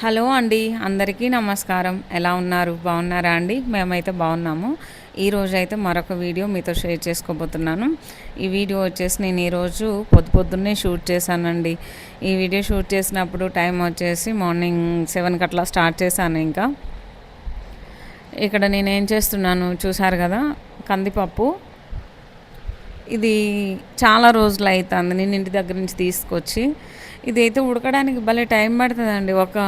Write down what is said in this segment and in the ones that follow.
Hello అండి అందరికీ నమస్కారం. ఎలా ఉన్నారు? బాగున్నారా అండి? మేమైతే బాగున్నాము. ఈరోజు అయితే మరొక వీడియో మీతో షేర్ చేసుకోబోతున్నాను. ఈ వీడియో వచ్చేసి నేను ఈరోజు పొద్దు పొద్దున్నే షూట్ చేశానండి. ఈ వీడియో షూట్ చేసినప్పుడు టైం వచ్చేసి మార్నింగ్ సెవెన్కి అట్లా స్టార్ట్ చేశాను ఇంకా. ఇక్కడ నేను ఏం చేస్తున్నాను చూసారు కదా? కందిపప్పు. ఇది చాలా రోజులు అవుతుంది నేను ఇంటి దగ్గర నుంచి తీసుకొచ్చి ఇది అయితే ఉడకడానికి భలే టైం పడుతుందండి. ఒక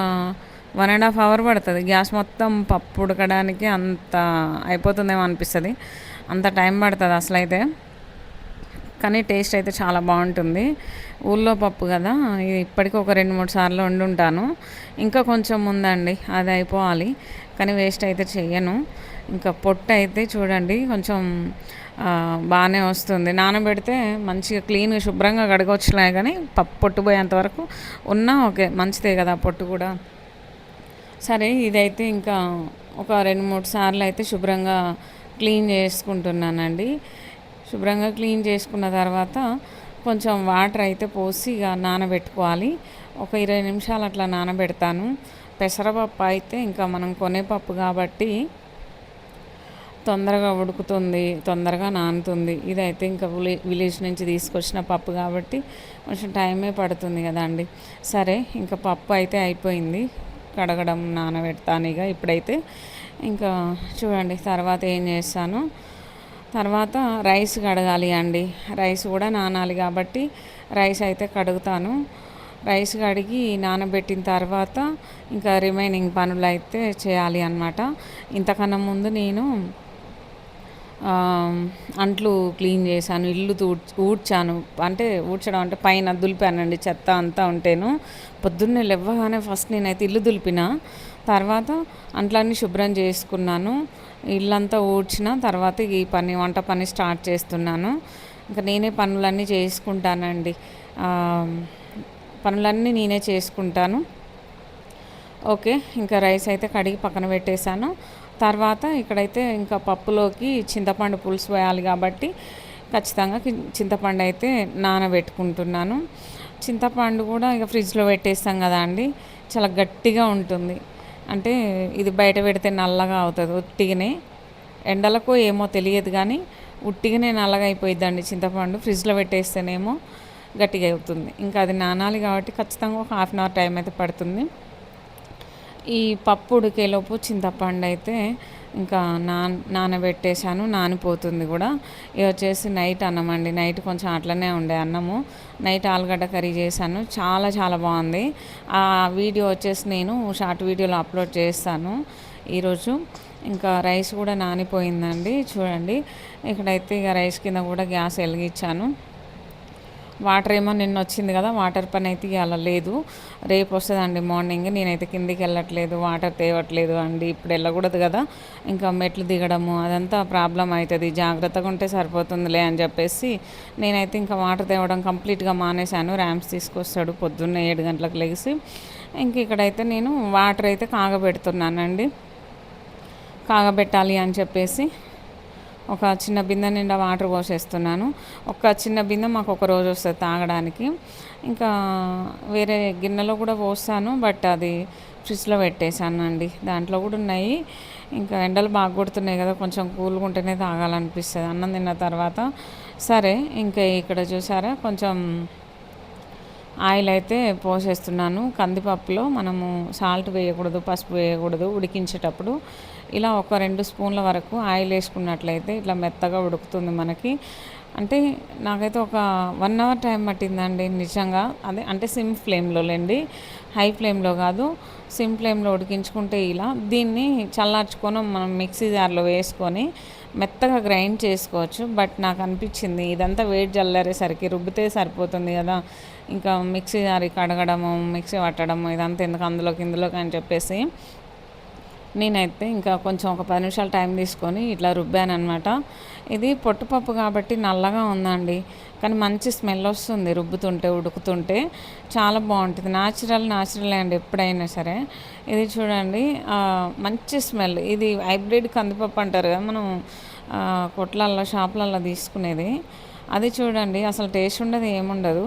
వన్ అండ్ హాఫ్ అవర్ పడుతుంది. గ్యాస్ మొత్తం పప్పు ఉడకడానికి అంత అయిపోతుందేమో అనిపిస్తుంది. అంత టైం పడుతుంది అసలు అయితే కానీ టేస్ట్ అయితే చాలా బాగుంటుంది. ఊళ్ళో పప్పు కదా ఇది ఇప్పటికీ ఒక రెండు మూడు సార్లు వండుంటాను. ఇంకా కొంచెం ఉందండి అది అయిపోవాలి. కానీ వేస్ట్ అయితే చేయను ఇంకా పొట్టు అయితే చూడండి కొంచెం బాగానే వస్తుంది. నానబెడితే మంచిగా క్లీన్గా శుభ్రంగా కడగవచ్చులే కానీ పప్పు పొట్టుపోయేంత వరకు ఉన్నా ఓకే మంచిదే కదా పొట్టు కూడా. సరే ఇదైతే ఇంకా ఒక రెండు మూడు సార్లు అయితే శుభ్రంగా క్లీన్ చేసుకుంటున్నానండి. శుభ్రంగా క్లీన్ చేసుకున్న తర్వాత కొంచెం వాటర్ అయితే పోసి ఇక నానబెట్టుకోవాలి. ఒక ఇరవై నిమిషాలు అట్లా నానబెడతాను. పెసరపప్పు అయితే ఇంకా మనం కొనే పప్పు కాబట్టి తొందరగా ఉడుకుతుంది తొందరగా నానుతుంది. ఇదైతే ఇంకా విలేజ్ నుంచి తీసుకొచ్చిన పప్పు కాబట్టి కొంచెం టైమే పడుతుంది కదా అండి సరే ఇంకా పప్పు అయితే అయిపోయింది. కడగడం నానబెడతాను ఇక ఇప్పుడైతే. ఇంకా చూడండి తర్వాత ఏం చేస్తాను? తర్వాత రైస్ కడగాలి అండి. రైస్ కూడా నానాలి కాబట్టి రైస్ అయితే కడుగుతాను. రైస్ కడిగి నానబెట్టిన తర్వాత ఇంకా రిమైనింగ్ పనులు అయితే చేయాలి అన్నమాట. ఇంతకన్నా ముందు నేను అంట్లు క్లీన్ చేశాను ఇల్లు తూడ్ ఊడ్చాను. అంటే ఊడ్చడం అంటే పైన దులిపానండి చెత్త అంతా ఉంటేను. పొద్దున్నే లేవగానే ఫస్ట్ నేనైతే ఇల్లు దులిపిన. తర్వాత అంట్లన్నీ శుభ్రం చేసుకున్నాను. ఇల్లంతా ఊడ్చిన తర్వాత ఈ పని వంట పని స్టార్ట్ చేస్తున్నాను. ఇంకా నేనే పనులన్నీ చేసుకుంటానండి. పనులన్నీ నేనే చేసుకుంటాను. ఓకే ఇంకా రైస్ అయితే కడిగి పక్కన పెట్టేశాను. తర్వాత ఇక్కడైతే ఇంకా పప్పులోకి చింతపండు పులుసు వేయాలి కాబట్టి ఖచ్చితంగా చింతపండు అయితే నానబెట్టుకుంటున్నాను. చింతపండు కూడా ఇక ఫ్రిడ్జ్లో పెట్టేస్తాం కదా అండి చాలా గట్టిగా ఉంటుంది. అంటే ఇది బయట పెడితే నల్లగా అవుతుంది ఉట్టిగానే. ఎండలకు ఏమో తెలియదు కానీ ఉట్టిగానే నల్లగా అయిపోయిద్దండి చింతపండు ఫ్రిడ్జ్లో పెట్టేస్తేనేమో గట్టిగా అవుతుంది. ఇంకా అది నానాలి కాబట్టి ఖచ్చితంగా ఒక హాఫ్ అన్ అవర్ టైం అయితే పడుతుంది. ఈ పప్పు ఉడికేలోపు చింతపండు అయితే ఇంకా నాన్ నానబెట్టేశాను నానిపోతుంది కూడా. ఇది వచ్చేసి నైట్ అన్నం అండి. నైట్ కొంచెం అట్లనే ఉండే అన్నము. నైట్ ఆలుగడ్డ కర్రీ చేశాను. చాలా చాలా బాగుంది. ఆ వీడియో వచ్చేసి నేను షార్ట్ వీడియోలో అప్లోడ్ చేస్తాను ఈరోజు. ఇంకా రైస్ కూడా నానిపోయిందండి. చూడండి. ఇక్కడైతే ఇక రైస్ కింద కూడా గ్యాస్ వెలిగించాను. వాటర్ ఏమో నిన్న వచ్చింది కదా వాటర్ పని అయితే ఇవాళ లేదు. రేపు వస్తుందండి మార్నింగ్ నేనైతే కిందికి వెళ్ళట్లేదు వాటర్ తేవట్లేదు అండి ఇప్పుడు వెళ్ళకూడదు కదా. ఇంకా మెట్లు దిగడము అదంతా ప్రాబ్లం అవుతుంది జాగ్రత్తగా ఉంటే సరిపోతుందిలే అని చెప్పేసి నేనైతే ఇంకా వాటర్ తేవడం కంప్లీట్గా మానేశాను. ర్యామ్స్ తీసుకొస్తాడు పొద్దున్న ఏడు గంటలకు లెగిసి ఇంక ఇక్కడైతే నేను వాటర్ అయితే కాగబెడుతున్నానండి. కాగబెట్టాలి అని చెప్పేసి ఒక చిన్న బిందె నిండా వాటర్ పోసేస్తున్నాను. ఒక చిన్న బిందె మాకు ఒక రోజు వస్తుంది తాగడానికి. ఇంకా వేరే గిన్నెలో కూడా పోస్తాను బట్ అది ఫ్రిడ్జ్లో పెట్టేశాను అండి దాంట్లో కూడా ఉన్నాయి. ఇంకా ఎండలు బాగా కొడుతున్నాయి కదా కొంచెం కూల్గా ఉంటేనే తాగాలనిపిస్తుంది. అన్నం తిన్న తర్వాత సరే ఇంకా ఇక్కడ చూసారా కొంచెం ఆయిల్ అయితే పోసేస్తున్నాను. కందిపప్పులో మనము సాల్ట్ వేయకూడదు పసుపు వేయకూడదు ఉడికించేటప్పుడు. ఇలా ఒక రెండు స్పూన్ల వరకు ఆయిల్ వేసుకున్నట్లయితే ఇట్లా మెత్తగా ఉడుకుతుంది మనకి. అంటే నాకైతే ఒక వన్ అవర్ టైం పట్టిందండి నిజంగా. అదే అంటే సిమ్ ఫ్లేమ్లో లేండి హై ఫ్లేమ్లో కాదు సిమ్ ఫ్లేమ్లో ఉడికించుకుంటే ఇలా దీన్ని చల్లార్చుకొని మనం మిక్సీ జార్లో వేసుకొని మెత్తగా గ్రైండ్ చేసుకోవచ్చు. బట్ నాకు అనిపించింది ఇదంతా వేడి చల్లారేసరికి రుబ్బితే సరిపోతుంది కదా. ఇంకా మిక్సీ జారి కడగడము మిక్సీ పట్టడము ఇదంతా ఎందుకు అందులోకి ఇందులోకి అని చెప్పేసి నేనైతే ఇంకా కొంచెం ఒక పది నిమిషాలు టైం తీసుకొని ఇట్లా రుబ్బాను అనమాట ఇది పొట్టుపప్పు కాబట్టి నల్లగా ఉందండి. కానీ మంచి స్మెల్ వస్తుంది రుబ్బుతుంటే ఉడుకుతుంటే. చాలా బాగుంటుంది. న్యాచురల్ న్యాచురల్ అండి ఎప్పుడైనా సరే. ఇది చూడండి మంచి స్మెల్. ఇది హైబ్రిడ్ కందిపప్పు అంటారు కదా మనం కొట్లల్లో షాపులల్లో తీసుకునేది. అది చూడండి అసలు టేస్ట్ ఉండదు ఏముండదు.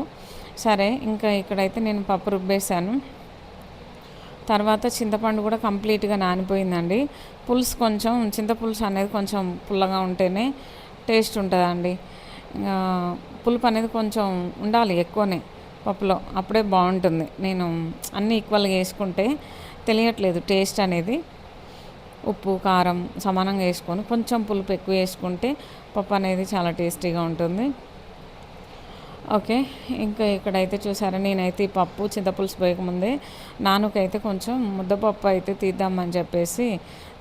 సరే ఇంకా ఇక్కడైతే నేను పప్పు రుబ్బేశాను. తర్వాత చింతపండు కూడా కంప్లీట్గా నానిపోయిందండి. పులుసు కొంచెం చింతపులుసు అనేది కొంచెం పుల్లగా ఉంటేనే టేస్ట్ ఉంటుందండి. పులుపు అనేది కొంచెం ఉండాలి ఎక్కువనే పప్పులో అప్పుడే బాగుంటుంది. నేను అన్నీ ఈక్వల్గా వేసుకుంటే తెలియట్లేదు టేస్ట్ అనేది. ఉప్పు కారం సమానంగా వేసుకొని కొంచెం పులుపు ఎక్కువ వేసుకుంటే పప్పు అనేది చాలా టేస్టీగా ఉంటుంది. ఓకే. ఇంకా ఇక్కడైతే చూసారా నేనైతే ఈ పప్పు చింతపులుసు పోయకముందే నానుకైతే కొంచెం ముద్దపప్పు అయితే తీద్దామని చెప్పేసి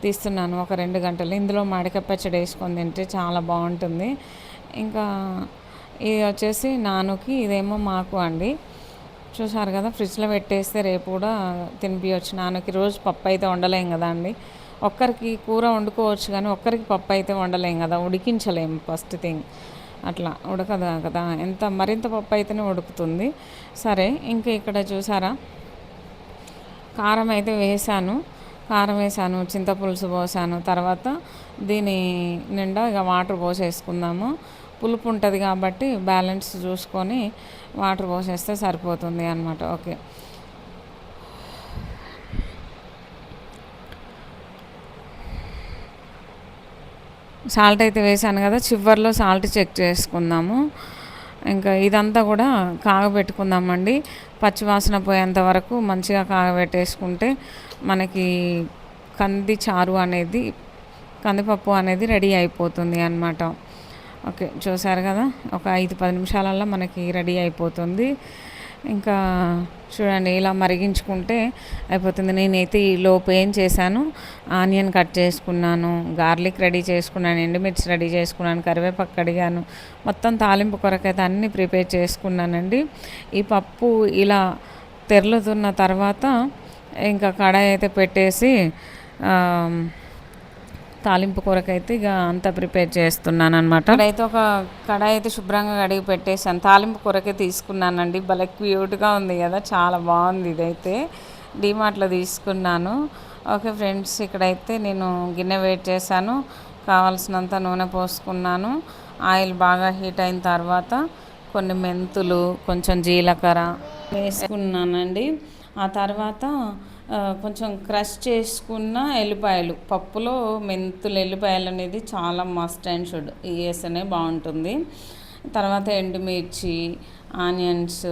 తీస్తున్నాను. ఒక రెండు గంటలు. ఇందులో మాడికాయ పచ్చడి వేసుకొని తింటే చాలా బాగుంటుంది. ఇంకా ఇది వచ్చేసి నానుకి ఇదేమో మాకు అండి. చూసారు కదా ఫ్రిడ్జ్లో పెట్టేస్తే రేపు కూడా తినిపించవచ్చు నాన్నకి రోజు పప్పు అయితే వండలేం కదా అండి. ఒక్కరికి కూర వండుకోవచ్చు కానీ ఒక్కరికి పప్పు అయితే వండలేం కదా ఉడికించలేము ఫస్ట్ థింగ్. అట్లా ఉడకదు కదా? ఎంత మరింత పప్పు అయితేనే ఉడుకుతుంది. సరే ఇంకా ఇక్కడ చూసారా? కారం అయితే వేసాను. కారం వేసాను చింతపులుసు పోసాను. తర్వాత దీని నిండా ఇక వాటర్ పోసేసుకుందాము. పులుపు ఉంటుంది కాబట్టి బ్యాలెన్స్ చూసుకొని వాటర్ పోసేస్తే సరిపోతుంది అనమాట ఓకే. సాల్ట్ అయితే వేసాను కదా చివరిలో సాల్ట్ చెక్ చేసుకుందాము. ఇంకా ఇదంతా కూడా కాగబెట్టుకుందామండి. పచ్చివాసన పోయేంత వరకు మంచిగా కాగబెట్టేసుకుంటే మనకి కంది చారు అనేది కందిపప్పు అనేది రెడీ అయిపోతుంది అనమాట ఓకే చూసారు కదా? ఒక ఐదు పది నిమిషాలల్లో మనకి రెడీ అయిపోతుంది. ఇంకా చూడండి ఇలా మరిగించుకుంటే అయిపోతుంది. నేనైతే ఈ లోపు ఏం చేశాను? ఆనియన్ కట్ చేసుకున్నాను గార్లిక్ రెడీ చేసుకున్నాను ఎండుమిర్చి రెడీ చేసుకున్నాను కరివేపాకు కడిగాను మొత్తం తాలింపు కొరకైతే అన్నీ ప్రిపేర్ చేసుకున్నానండి. ఈ పప్పు ఇలా తెరలుతున్న తర్వాత ఇంకా కడాయి అయితే పెట్టేసి తాలింపు కొరకైతే ఇక అంతా ప్రిపేర్ చేస్తున్నాను అనమాట అయితే ఒక కడాయి అయితే శుభ్రంగా కడిగి పెట్టేసాను తాలింపు కొరకే తీసుకున్నానండి. భలే క్యూట్గా ఉంది కదా చాలా బాగుంది ఇదైతే. డీమార్ట్లో తీసుకున్నాను. ఓకే ఫ్రెండ్స్ ఇక్కడైతే నేను గిన్నె వెయిట్ చేశాను. కావాల్సినంత నూనె పోసుకున్నాను. ఆయిల్ బాగా హీట్ అయిన తర్వాత కొన్ని మెంతులు కొంచెం జీలకర్ర వేసుకున్నానండి. ఆ తర్వాత కొంచెం క్రష్ చేసుకున్న ఎల్లిపాయలు. పప్పులో మెంతులు ఎల్లిపాయలు అనేది చాలా మస్ట్ అండ్ షుడ్ వేస్తేనే బాగుంటుంది. తర్వాత ఎండుమిర్చి ఆనియన్స్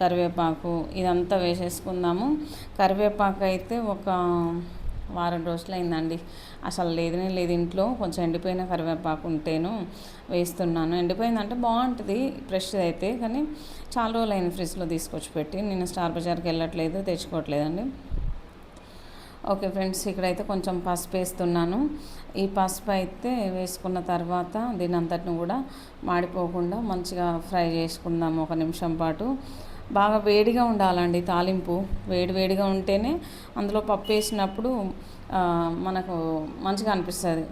కరివేపాకు ఇదంతా వేసేసుకుందాము. కరివేపాకు అయితే ఒక వారం రోజులు అయిందండి అసలు లేదనే లేదు ఇంట్లో. కొంచెం ఎండిపోయిన కరివేపాకు ఉంటేను వేస్తున్నాను. ఎండిపోయిందంటే బాగుంటుంది ఫ్రెష్ అయితే. కానీ చాలా రోజులు అయింది ఫ్రిడ్జ్లో తీసుకొచ్చి పెట్టి నేను స్టార్ బజార్కి వెళ్ళట్లేదు తెచ్చుకోవట్లేదండి. ఓకే ఫ్రెండ్స్ ఇక్కడైతే కొంచెం పసుపు వేస్తున్నాను. ఈ పసుపు అయితే వేసుకున్న తర్వాత దీని అంతటిని కూడా మాడిపోకుండా మంచిగా ఫ్రై చేసుకుందాము ఒక నిమిషం పాటు. బాగా వేడిగా ఉండాలండి తాలింపు. వేడి వేడిగా ఉంటేనే అందులో పప్పు వేసినప్పుడు మనకు మంచిగా అనిపిస్తుంది.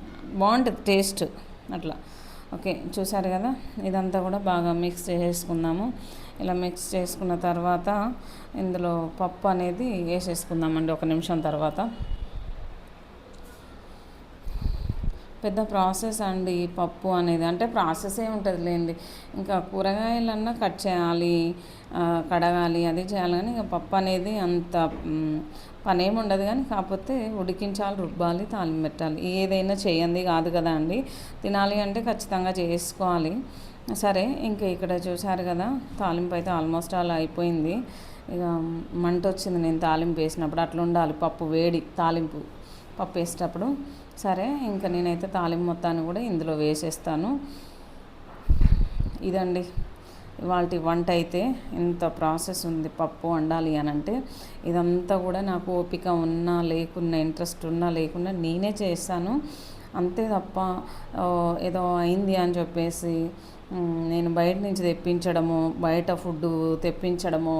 బాగుంటుంది టేస్ట్ అట్లా. ఓకే చూసారు కదా? ఇదంతా కూడా బాగా మిక్స్ చేసుకుందాము. ఇలా మిక్స్ చేసుకున్న తర్వాత ఇందులో పప్పు అనేది వేసేసుకుందామండి ఒక నిమిషం తర్వాత. పెద్ద ప్రాసెస్ అండి పప్పు అనేది. అంటే ప్రాసెస్ ఏ ఉంటుంది లేండి ఇంకా కూరగాయలన్నా కట్ చేయాలి కడగాలి అది చేయాలి కానీ ఇంకా పప్పు అనేది అంత పని ఏమి ఉండదు కానీ కాకపోతే ఉడికించాలి రుబ్బాలి తాలింపు పెట్టాలి. ఏదైనా చేయండి కాదు కదా అండి. తినాలి అంటే ఖచ్చితంగా చేసుకోవాలి. సరే ఇంకా ఇక్కడ చూసారు కదా తాలింపు అయితే ఆల్మోస్ట్ అలా అయిపోయింది. ఇక మంట వచ్చింది నేను తాలింపు వేసినప్పుడు అట్లా ఉండాలి పప్పు వేడి తాలింపు పప్పు వేసేటప్పుడు. సరే ఇంకా నేనైతే తాలింపు మొత్తాన్ని కూడా ఇందులో వేసేస్తాను. ఇదండి ఇవాళ వంట అయితే. ఇంత ప్రాసెస్ ఉంది పప్పు వండాలి అని అంటే. ఇదంతా కూడా నాకు ఓపిక ఉన్నా లేకున్నా ఇంట్రెస్ట్ ఉన్నా లేకున్నా నేనే చేస్తాను. అంతే తప్ప ఏదో అయింది అని చెప్పేసి నేను బయట నుంచి తెప్పించడము బయట ఫుడ్ తెప్పించడము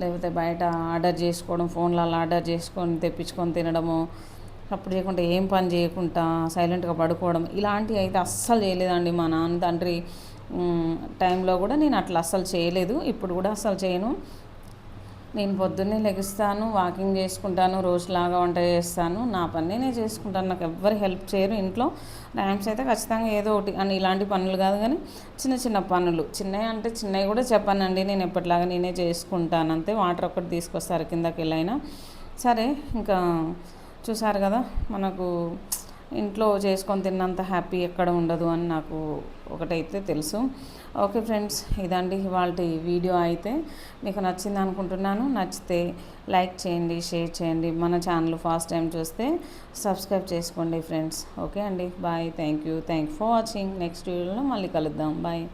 లేకపోతే బయట ఆర్డర్ చేసుకోవడం ఫోన్లలో ఆర్డర్ చేసుకొని తెప్పించుకొని తినడము అప్పుడు చేయకుండా ఏం పని చేయకుండా సైలెంట్గా పడుకోవడం ఇలాంటివి అయితే అస్సలు చేయలేదండి మా నాన్న తండ్రి. టైంలో కూడా నేను అట్లా అస్సలు చేయలేదు ఇప్పుడు కూడా అస్సలు చేయను. నేను పొద్దున్నే లెగుస్తాను వాకింగ్ చేసుకుంటాను రోజులాగా వంట చేస్తాను. నా పని నేను చేసుకుంటాను. నాకు ఎవ్వరు హెల్ప్ చేయరు ఇంట్లో. ర్యాంక్స్ అయితే ఖచ్చితంగా ఏదో ఒకటి అని ఇలాంటి పనులు కాదు కానీ చిన్న చిన్న పనులు. చిన్నవి అంటే చిన్నవి కూడా చెప్పానండి. నేను ఎప్పటిలాగా నేనే చేసుకుంటాను. అంతే వాటర్ ఒకటి తీసుకొస్తారు కిందకి వెళ్ళైనా సరే ఇంకా చూసారు కదా మనకు ఇంట్లో చేసుకొని తిన్నంత హ్యాపీ ఎక్కడ ఉండదు అని నాకు ఒకటైతే తెలుసు. ఓకే ఫ్రెండ్స్ ఇదండి ఇవాళ వీడియో అయితే. మీకు నచ్చింది అనుకుంటున్నాను. నచ్చితే లైక్ చేయండి షేర్ చేయండి. మన ఛానల్ ఫస్ట్ టైం చూస్తే సబ్స్క్రైబ్ చేసుకోండి ఫ్రెండ్స్. ఓకే అండి bye. Thank you. Thank for watching. Next వీడియోలో మళ్ళీ కలుద్దాం. బాయ్.